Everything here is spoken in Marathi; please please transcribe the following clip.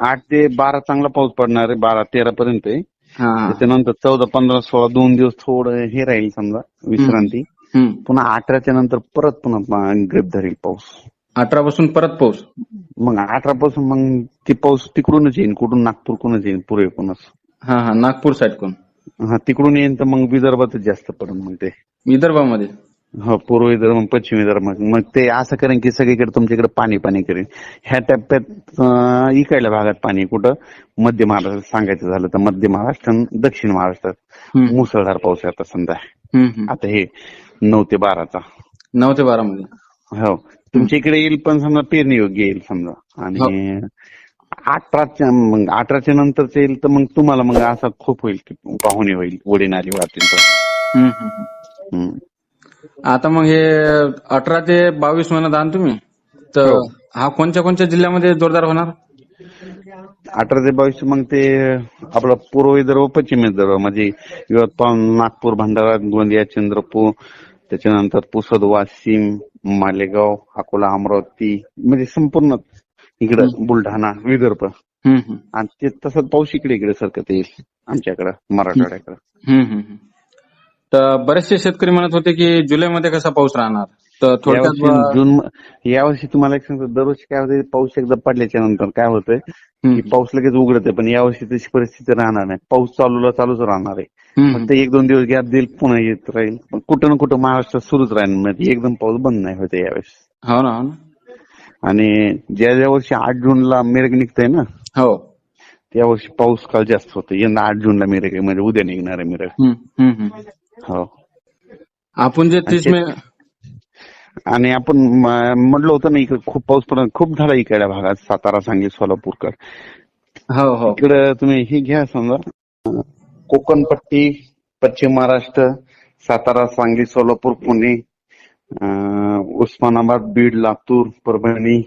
आठ ते बारा चांगला पाऊस पडणार आहे बारा तेरा पर्यंत आहे. त्याच्यानंतर चौदा पंधरा सोळा दोन दिवस थोडं हे राहील समजा विश्रांती. पुन्हा अठराच्या नंतर परत पुन्हा ग्रेप धरेल पाऊस. अठरा पासून परत पाऊस? मग अठरा पासून मग ते पाऊस तिकडूनच येईल कुठून नागपूरकडूनच येईल पूर्वेकडूनच हा हा नागपूर साईड कोण? हा तिकडून येईन तर मग विदर्भातच जास्त पडेल मग ते. विदर्भामध्ये? हो पूर्व विदर्भ मग पश्चिम विदर्भ मग ते असं करेन की सगळीकडे तुमच्याकडे पाणी पाणी करेन. ह्या टप्प्यात इकडल्या भागात पाणी कुठं? मध्य महाराष्ट्रात सांगायचं झालं तर मध्य महाराष्ट्र दक्षिण महाराष्ट्रात. मुसळधार पाऊस आता. आता हे नऊ ते बाराचा. नऊ ते बारा मध्ये. हो. तुमच्या इकडे येईल पण समजा पेरणी योग्य येईल समजा. आणि अठराच्या मग अठराच्या नंतरच येईल तर मग तुम्हाला मग असा खूप होईल की पाहुणे होईल उडीनारी वाटेल तर आता मग हे अठरा ते बावीस म्हणत आहात तुम्ही तर हो. हा कोणत्या कोणत्या जिल्ह्यामध्ये जोरदार होणार अठरा ते बावीस मग ते आपलं पूर्व विदर्भ पश्चिम विदर्भ म्हणजे यवतमाळ नागपूर भंडारा गोंदिया चंद्रपूर त्याच्यानंतर पुसद वाशिम मालेगाव अकोला अमरावती म्हणजे संपूर्ण इकडं बुलढाणा विदर्भ. आणि ते तसं पाऊस इकडे इकडे सरकत येईल आमच्याकडं मराठवाड्याकडं. तर बरेचसे शेतकरी म्हणत होते की जुलैमध्ये कसा पाऊस राहणार? तर थोडक्यात जून यावर्षी तुम्हाला एक सांगतो दरवर्षी काय होतं पाऊस एकदा पडल्याच्या नंतर काय होतंय की पाऊस लगेच उघडते पण यावर्षी तशी परिस्थिती राहणार नाही. पाऊस चालूला चालूच राहणार आहे. फक्त एक दोन दिवस गॅप देईल पुन्हा येत राहील. पण कुठं ना कुठं महाराष्ट्रात सुरूच राहील एकदम पाऊस बंद नाही होते यावेळेस हो ना हो ना. आणि ज्या ज्या वर्षी आठ जूनला मेरग निघतंय ना हो. त्या वर्षी पाऊस काळ जास्त होतो. यंदा आठ जूनला मेरग म्हणजे उद्या निघणार आहे मेरग. हो. आपण जे तीस मे आणि आपण म्हटलं होतं ना इकडे खूप पाऊस पडत खूप झाला इकडल्या भागात सातारा सांगली सोलापूरकर. हो हो. इकडे तुम्ही हे घ्या समजा. अं, कोकण पट्टी पश्चिम महाराष्ट्र सातारा सांगली सोलापूर पुणे उस्मानाबाद बीड लातूर परभणी